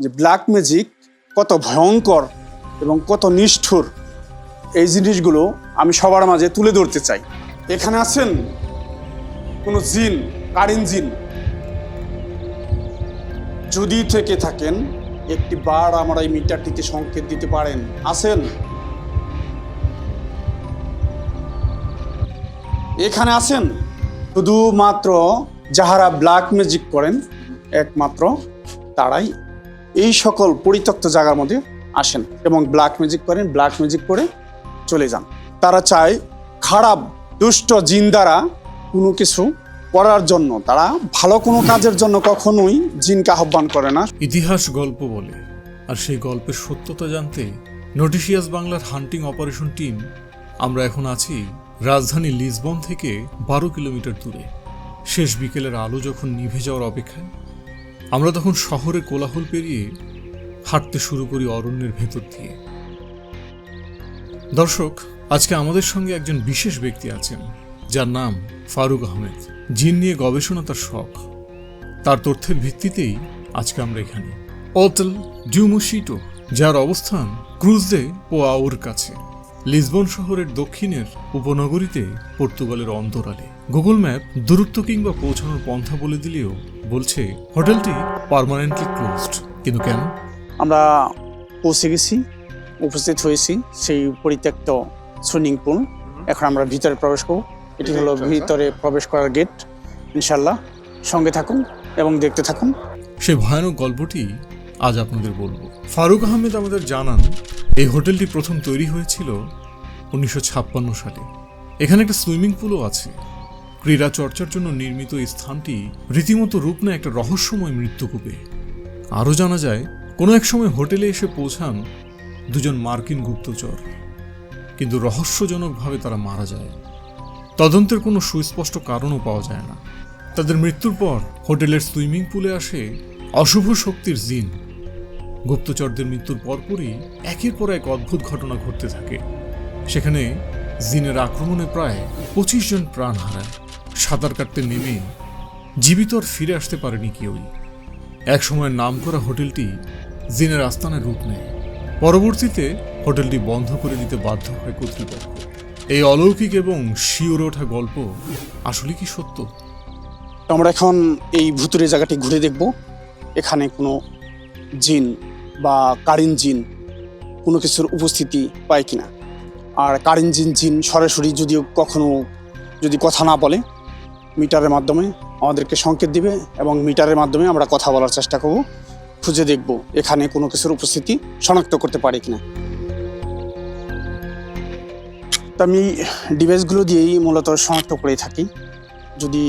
যে black magic কত ভয়ঙ্কর এবং কত নিষ্ঠুর। এই জিনিসগুলো আমি সবার মাঝে তুলে ধরতে চাই। এখানে আছেন কোনো জিন, কারিন জিন। যদি থেকে থাকেন, একটি বার আমার এই মিটারটিতে সংকেত দিতে পারেন। আছেন? এখানে আছেন? শুধুমাত্র যাহারা ব্ল্যাক ম্যাজিক করেন, একমাত্র তারাই এই সকল পরিত্যক্ত জায়গার মধ্যে আসেন এবং ব্ল্যাক ম্যাজিক করেন ব্ল্যাক ম্যাজিক করে চলে যান। তারা চায় খারাপ, দুষ্ট জিন দ্বারা কোনো কিছু করার জন্য। তারা ভালো কোনো কাজের জন্য কখনোই জিনকে আহ্বান করে না। ইতিহাস গল্প বলে, আর সেই গল্পের সত্যতা জানতে নোটিশিয়াস বাংলার হান্টিং অপারেশন টিম, আমরা এখন আছি রাজধানী লিসবন থেকে বারো কিলোমিটার দূরে। শেষ বিকেলের আলো যখন নিভে যাওয়ার অপেক্ষায় আমরা তখন শহরে কোলাহল পেরিয়ে হাঁটতে শুরু করি অরণ্যের ভেতর দিয়ে। দর্শক, আজকে আমাদের সঙ্গে একজন বিশেষ ব্যক্তি আছেন, যার নাম ফারুক আহমেদ। জিন নিয়ে গবেষণা তার শখ। তার তথ্যের ভিত্তিতেই আজকে আমরা এখানে। ওতেল ডিউমোশিটো যার অবস্থান ক্রুজদে পোয়াউর কাছে। লিসবন শহরের দক্ষিণের উপনগরীতে পর্তুগালের অন্তরালে। গুগল ম্যাপ দূরত্ব কিংবা পৌঁছানোর পন্থা বলে দিলেও বলছে হোটেলটি পার্মানেন্টলি ক্লোজড। কিন্তু কেন? আমরা পৌঁছে গেছি উপস্থিত হয়েছি সেই পরিত্যক্ত সুইমিং পুল। এখন আমরা ভিতরে প্রবেশ করব। এটি হলো ভিতরে প্রবেশ করার গেট ইনশাল্লাহ সঙ্গে থাকুন এবং দেখতে থাকুন। সেই ভয়ানক গল্পটি আজ আপনাদের বলব। ফারুক আহমেদ আমাদের জানান এই হোটেলটি প্রথম তৈরি হয়েছিল উনিশশো ছাপ্পান্ন সালে। এখানে একটা সুইমিং পুলও আছে। ক্রীড়া চর্চার জন্য নির্মিত এই স্থানটি রীতিমতো রূপ নেয় একটা রহস্যময় মৃত্যুকূপে। আরও জানা যায়, কোনো এক সময় হোটেলে এসে পৌঁছান দুজন মার্কিন গুপ্তচর। কিন্তু রহস্যজনকভাবে তারা মারা যায়। তদন্তের কোনো সুস্পষ্ট কারণও পাওয়া যায় না। তাদের মৃত্যুর পর হোটেলের সুইমিং পুলে আসে অশুভ শক্তির জিন। গুপ্তচরদের মৃত্যুর পরপরই একের পর এক অদ্ভুত ঘটনা ঘটতে থাকে। সেখানে জিনের আক্রমণে প্রায় পঁচিশ জন প্রাণ হারায়। সাঁতার কাটতে নেমে জীবিত আর ফিরে আসতে পারেনি কেউই। একসময় নামকরা হোটেলটি জিনের আস্তানায় রূপ নেয়। পরবর্তীতে হোটেলটি বন্ধ করে দিতে বাধ্য হয় কর্তৃপক্ষ। এই অলৌকিক এবং শিওরে ওঠা গল্প আসলে কি সত্য? আমরা এখন এই ভুতুরে জায়গাটি ঘুরে দেখব। এখানে কোনো জিন বা কারিন জিন কোনো কিছুর উপস্থিতি পায় কিনা। আর কারিন জিন জিন সরাসরি যদিও কখনো যদি কথা না বলে, মিটারের মাধ্যমে আমাদেরকে সংকেত দিবে এবং মিটারের মাধ্যমে আমরা কথা বলার চেষ্টা করব, খুঁজে দেখব এখানে কোনো কিছুর উপস্থিতি শনাক্ত করতে পারি কিনা। তো আমি ডিভাইসগুলো দিয়েই মূলত শনাক্ত করে থাকি। যদি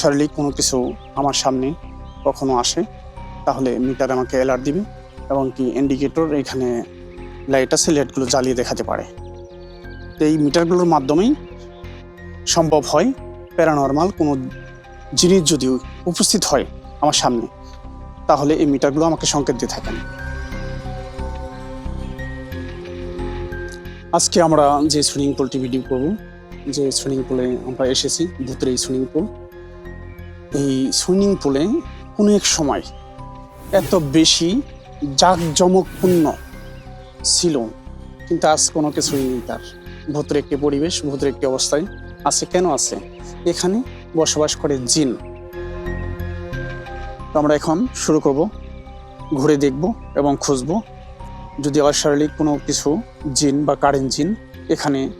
শারীরিক কোনো কিছু আমার সামনে কখনো আসে, তাহলে মিটার আমাকে অ্যালার্ট দিবে। এবং কি ইন্ডিকেটর এখানে লাইট আছে লাইটগুলো জ্বালিয়ে দেখাতে পারে। তো এই মিটারগুলোর মাধ্যমেই সম্ভব হয় প্যারানর্মাল কোনো জিনিস যদি উপস্থিত হয় আমার সামনে, তাহলে এই মিটারগুলো আমাকে সংকেত দিয়ে থাকেন। আজকে আমরা যে সুইমিং পুলটি ভিডিও করব, যে সুইমিং পুলে আমরা এসেছি, ভূতের এই সুইমিং পুল এই সুইমিং পুলে কোনো এক সময় এত বেশি জাঁকজমকপূর্ণ ছিল। কিন্তু আজ কোনো কিছুই নেই তার। ভূতের একটি পরিবেশ, ভূতের একটি অবস্থায় আছে, কেন আছে? এখানে বসবাস করে জিন। আমরা এখন শুরু করব, ঘুরে দেখব এবং খুঁজব। যদি অশারীরিক কোনো কিছু জিন বা কারেন্ট জিন এখানে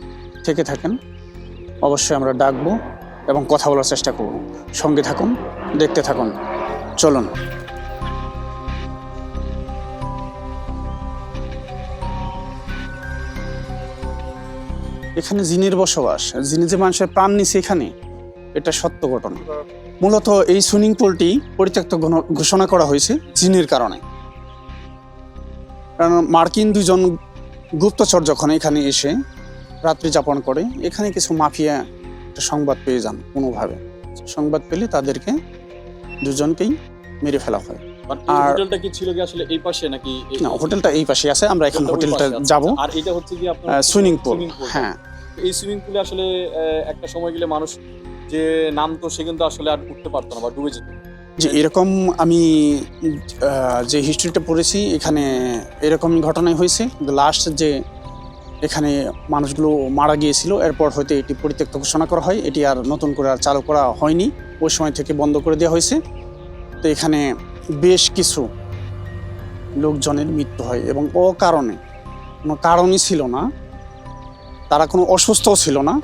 থেকে থাকেন, অবশ্যই আমরা ডাকবো এবং কথা বলার চেষ্টা করব। সঙ্গে থাকুন, দেখতে থাকুন। চলুন। এখানে জিনের বসবাস। জিনে যে মানুষের প্রাণ নিছে এখানে, এটা সত্য ঘটনা। মূলত এই সুইমিং পুলটি পরিত্যক্ত ঘোষণা করা হয়েছে জিনের কারণে। কারণ মার্কিন দুজন গুপ্তচর যখন এখানে এসে রাত্রি যাপন করে, এখানে কিছু মাফিয়া একটা সংবাদ পেয়ে যান কোনোভাবে। সংবাদ পেলে তাদেরকে দুজনকেই মেরে ফেলা হয়। হোটেলটা কি ছিল কি আসলে এই পাশে নাকি না হোটেলটা এই পাশে আছে আমরা এখন হোটেলটা যাব। আর এটা হচ্ছে কি আপনার সুইমিং পুল হ্যাঁ। এই সুইমিং পুলে আসলে একটা সময় গেলে মানুষ যে নামতো সে কিন্তু আসলে আর উঠতে পারতো না বা ডুবে যেত। যে এরকম আমি যে হিস্ট্রিটা পড়েছি এখানে এরকম ঘটনাই হয়েছে। লাস্ট যে এখানে মানুষগুলো মারা গিয়েছিল এরপর হয়তো এটি পরিত্যক্ত ঘোষণা করা হয়। এটি আর নতুন করে আর চালু করা হয়নি। ওই সময় থেকে বন্ধ করে দেওয়া হয়েছে। তো এখানে বেশ কিছু লোকজনের মৃত্যু হয় এবং ও কারণে কোনো কারণই ছিল না। তারা কোনো অসুস্থও ছিল না।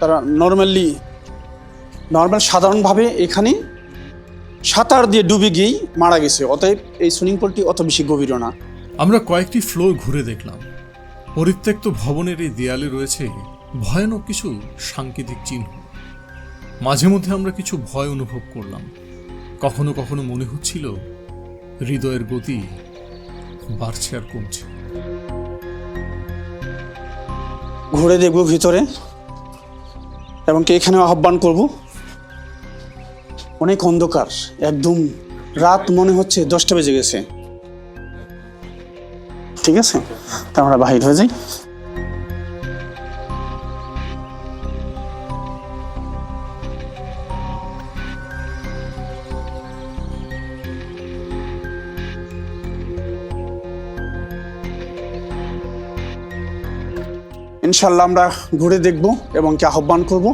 তারা নর্মালি নর্মাল সাধারণভাবে এখানে সাঁতার দিয়ে ডুবে গিয়েই মারা গেছে। অতএব এই সুইমিং পুলটি অত বেশি গভীরও না। আমরা কয়েকটি ফ্লোর ঘুরে দেখলাম। পরিত্যক্ত ভবনের এই দেয়ালে রয়েছে ভয়ানক কিছু সাংকেতিক চিহ্ন। মাঝে মধ্যে আমরা কিছু ভয় অনুভব করলাম। কখনো কখনো মনে হচ্ছিল হৃদয়ের গতি বাড়ছে আর কমছে। ঘুরে দেখব ভিতরে, এবং কি এখানে আহ্বান করব। অনেক অন্ধকার, একদম রাত মনে হচ্ছে দশটা বেজে গেছে। ঠিক আছে? তা আমরা বাহির হয়ে যাই। ইনশাল্লাহ আমরা ঘুরে দেখব এবং কি আহ্বান করব।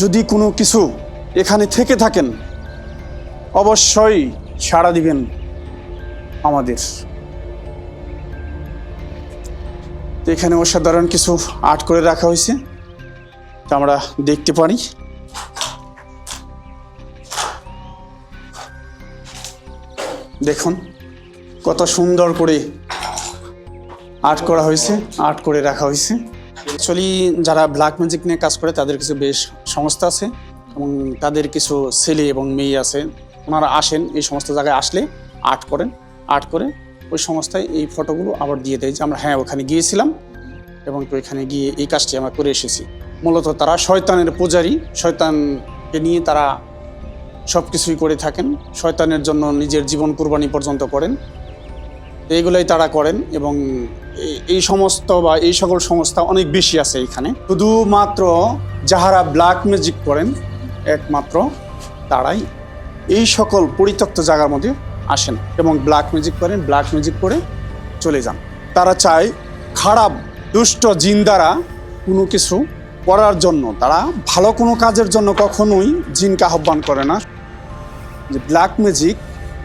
যদি কোনো কিছু এখানে থেকে থাকেন, অবশ্যই সাড়া দিবেন আমাদের। এখানে অসাধারণ কিছু আর্ট করে রাখা হয়েছে, তা আমরা দেখতে পারি। দেখুন, কত সুন্দর করে আর্ট করা হয়েছে, আর্ট করে রাখা হয়েছে। অ্যাকচুয়ালি যারা ব্ল্যাক ম্যাজিক নিয়ে কাজ করে, তাদের কিছু বেশ সংস্থা আছে এবং তাদের কিছু ছেলে এবং মেয়ে আছে। ওনারা আসেন, এই সমস্ত জায়গায় আসলে আর্ট করেন। আর্ট করে ওই সংস্থায় এই ফটোগুলো আবার দিয়ে দেয় যে, আমরা হ্যাঁ ওখানে গিয়েছিলাম এবং তো এখানে গিয়ে এই কাজটি আমরা করে এসেছি। মূলত তারা শয়তানের পূজারী। শয়তানকে নিয়ে তারা সব কিছুই করে থাকেন। শয়তানের জন্য নিজের জীবন কুরবানি পর্যন্ত করেন। এইগুলোই তারা করেন এবং এই সমস্ত বা এই সকল সংস্থা অনেক বেশি আছে এখানে। শুধুমাত্র যাহারা ব্ল্যাক ম্যাজিক করেন, একমাত্র তারাই এই সকল পরিত্যক্ত জায়গার মধ্যে আসেন এবং ব্ল্যাক ম্যাজিক করেন ব্ল্যাক ম্যাজিক করে চলে যান। তারা চায় খারাপ, দুষ্ট জিন দ্বারা কোনো কিছু করার জন্য। তারা ভালো কোনো কাজের জন্য কখনোই জিনকে আহ্বান করে না। যে ব্ল্যাক ম্যাজিক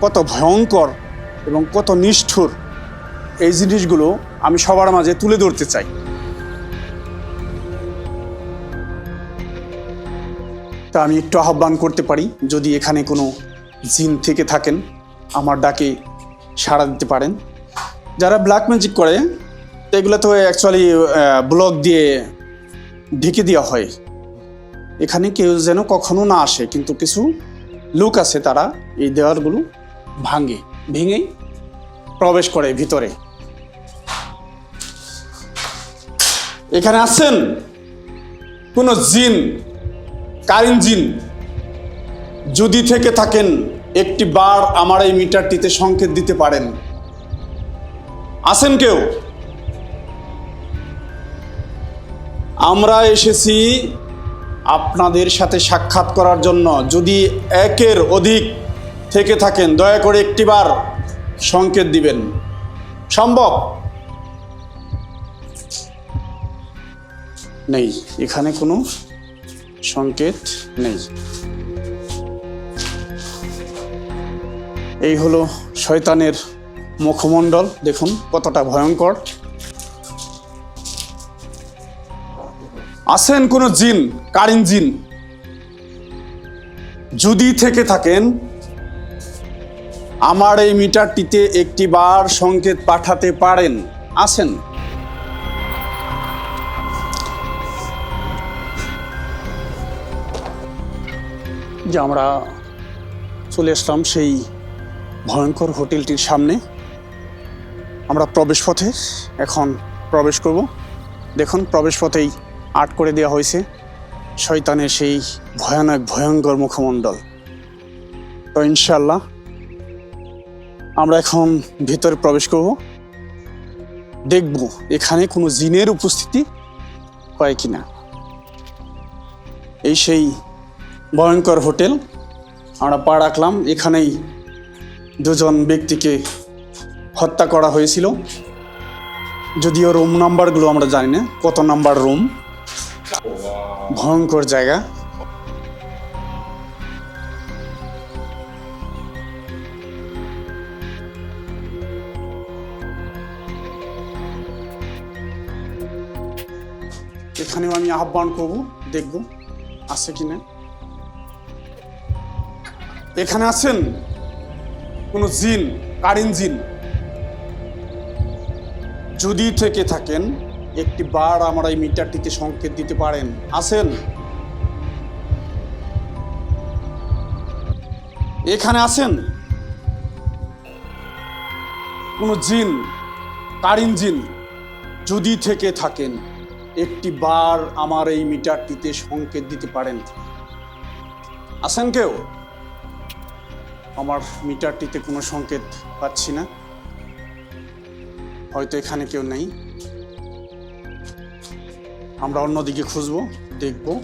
কত ভয়ঙ্কর এবং কত নিষ্ঠুর এই জিনিসগুলো আমি সবার মাঝে তুলে ধরতে চাই। তা আমি একটু আহ্বান করতে পারি, যদি এখানে কোনো জিন থেকে থাকেন, আমার ডাকে সাড়া দিতে পারেন। যারা ব্ল্যাক ম্যাজিক করে, এগুলো তো অ্যাকচুয়ালি ব্লক দিয়ে ঢেকে দেওয়া হয়। এখানে কেউ যেন কখনো না আসে, কিন্তু কিছু লোক আছে তারা এই দেওয়ালগুলো ভাঙে। ভেঙেই প্রবেশ করে ভিতরে। এখানে আছেন কোন জিন, কারিন জিন, যদি থেকে থাকেন একটি বার আমার এই মিটারটিতে সংকেত দিতে পারেন। আছেন কেউ? আমরা এসেছি আপনাদের সাথে সাক্ষাৎ করার জন্য। যদি একের অধিক থেকে থাকেন, দয়া করে একটিবার সংকেত দিবেন। সম্ভব? নেই, এখানে কোনো সংকেত নেই। এই হলো শয়তানের মুখমণ্ডল, দেখুন কতটা ভয়ঙ্কর। আছেন কোনো জিন, কারিন জিন? যদি থেকে থাকেন আমার এই মিটারটিতে একটি বার সংকেত পাঠাতে পারেন। আছেন যে আমরা চলে আসলাম সেই ভয়ঙ্কর হোটেলটির সামনে। আমরা প্রবেশ পথে এখন প্রবেশ করব। দেখুন প্রবেশ পথেই আর্ট করে দেওয়া হয়েছে শয়তানের সেই ভয়ানক, ভয়ঙ্কর মুখমণ্ডল। তো ইনশাল্লাহ আমরা এখন ভেতরে প্রবেশ করব। দেখব এখানে কোনো জিনের উপস্থিতি হয় কি না এই সেই ভয়ঙ্কর হোটেল, আমরা পা রাখলাম। এখানেই দুজন ব্যক্তিকে হত্যা করা হয়েছিল। যদিও রুম নাম্বারগুলো আমরা জানি না, কত নাম্বার রুম। ভয়ঙ্কর জায়গা। আহ্বান করব, দেখব আছে কি না এখানে আছেন কোনো জিন, কারিন জিন। যদি থেকে থাকেন, একটি বার আমার এই মিটারটিতে সংকেত দিতে পারেন। আছেন? এখানে আছেন? কোনো জিন, কারিন জিন, যদি থেকে থাকেন। একটি বার আমার এই মিটারটিতে সংকেত দিতে পারেন আছেন কেউ? আমার মিটারটিতে কোনো সংকেত পাচ্ছি না। হয়তো এখানে কেউ নেই। আমরা অন্যদিকে খুঁজবো, দেখব।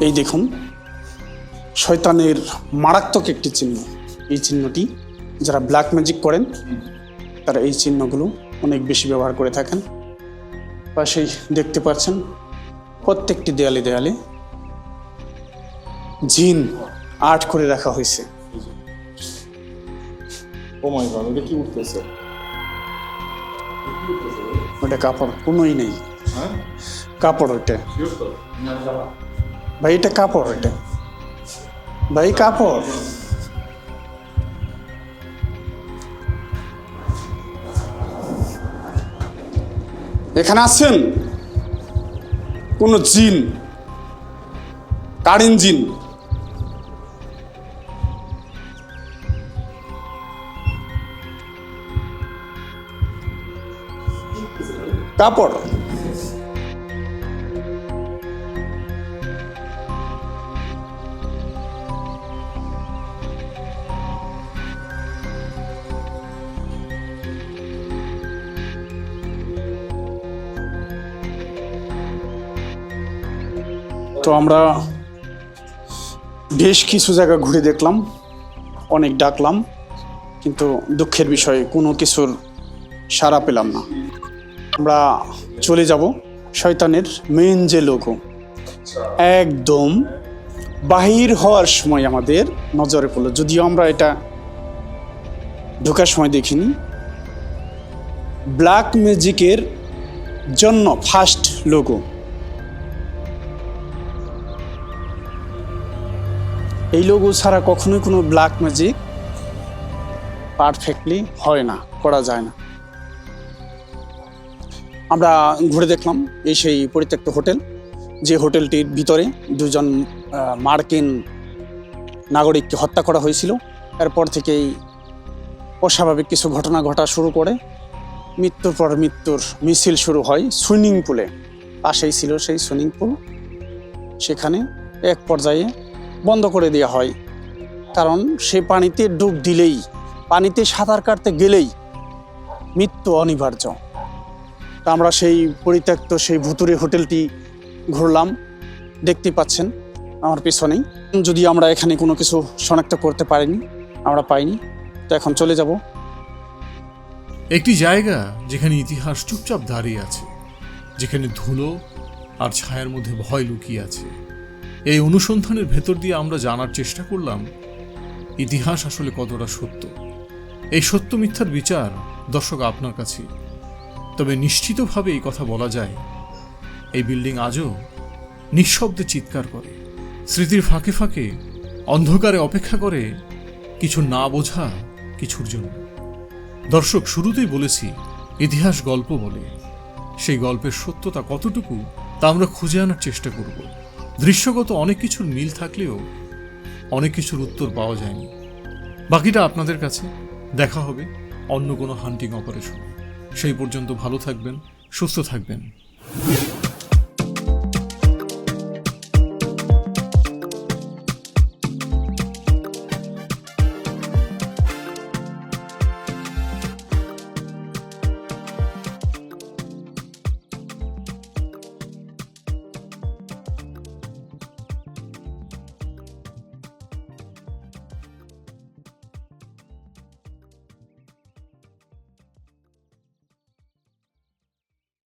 এই দেখুন, শয়তানের মারাত্মক একটি চিহ্ন। এই চিহ্নটি যারা ব্ল্যাক ম্যাজিক করেন তারা এই চিহ্নগুলো অনেক বেশি ব্যবহার করে থাকেন। পাশেই দেখতে পাচ্ছেন প্রত্যেকটি দেয়ালে দেয়ালে জিন আর্ট করে রাখা হয়েছে। ওটা কি উঠতেছে? ওটা কাপড় কোনোই নেই। হ্যাঁ? কাপড় ওইটা। ভাই এটা কাপড় ওইটা। ভাই কাপড়। এখানে আছেন কোন জিন কারিন জিন। কাপড় তো আমরা বেশ কিছু জায়গা ঘুরে দেখলাম, অনেক ডাকলাম, কিন্তু দুঃখের বিষয়ে, কোনো কিছুর সাড়া পেলাম না। আমরা চলে যাব শয়তানের মেন যে লোগো একদম বাহির হওয়ার সময় আমাদের নজরে পড়ল। যদিও আমরা এটা ঢোকার সময় দেখিনি। ব্ল্যাক ম্যাজিকের জন্য ফার্স্ট লোগো এই লোগো ছাড়া কখনোই কোনো ব্ল্যাক ম্যাজিক পারফেক্টলি হয় না, করা যায় না। আমরা ঘুরে দেখলাম এই সেই পরিত্যক্ত হোটেল, যে হোটেলটির ভিতরে দুজন মার্কিন নাগরিককে হত্যা করা হয়েছিল। এরপর থেকেই অস্বাভাবিক কিছু ঘটনা ঘটা শুরু করে। মৃত্যুর পর মৃত্যুর মিছিল শুরু হয় সুইমিং পুলে। পাশেই ছিল সেই সুইমিং পুল। সেখানে এক পর্যায়ে বন্ধ করে দেওয়া হয়। কারণ সে পানিতে ডুব দিলেই, পানিতে সাঁতার কাটতে গেলেই মৃত্যু অনিবার্য। আমরা সেই পরিত্যক্ত সেই ভুতুরে হোটেলটি ঘুরলাম। দেখতে পাচ্ছেন, আমার পিছনেই। যদি আমরা এখানে কোনো কিছু শনাক্ত করতে পারিনি, আমরা পাইনি, তো এখন চলে যাব। একটি জায়গা যেখানে ইতিহাস চুপচাপ দাঁড়িয়ে আছে, যেখানে ধুলো আর ছায়ার মধ্যে ভয় লুকিয়ে আছে। এই অনুসন্ধানের ভেতর দিয়ে আমরা জানার চেষ্টা করলাম, ইতিহাস আসলে কতটা সত্য। এই সত্য মিথ্যার বিচার দর্শক আপনার কাছে। তবে নিশ্চিতভাবে এই কথা বলা যায়, এই বিল্ডিং আজও নিঃশব্দে চিৎকার করে, স্মৃতির ফাঁকে ফাঁকে, অন্ধকারে অপেক্ষা করে কিছু না বোঝা কিছুর জন্য। দর্শক, শুরুতেই বলেছি, ইতিহাস গল্প বলে। সেই গল্পের সত্যতা কতটুকু তা আমরা খুঁজে আনার চেষ্টা করব। দৃশ্যগত অনেক কিছুর মিল থাকলেও অনেক কিছুর উত্তর পাওয়া যায়নি। বাকিটা আপনাদের কাছে দেখা হবে অন্য কোনো হান্টিং অপারেশন সেই পর্যন্ত ভালো থাকবেন, সুস্থ থাকবেন।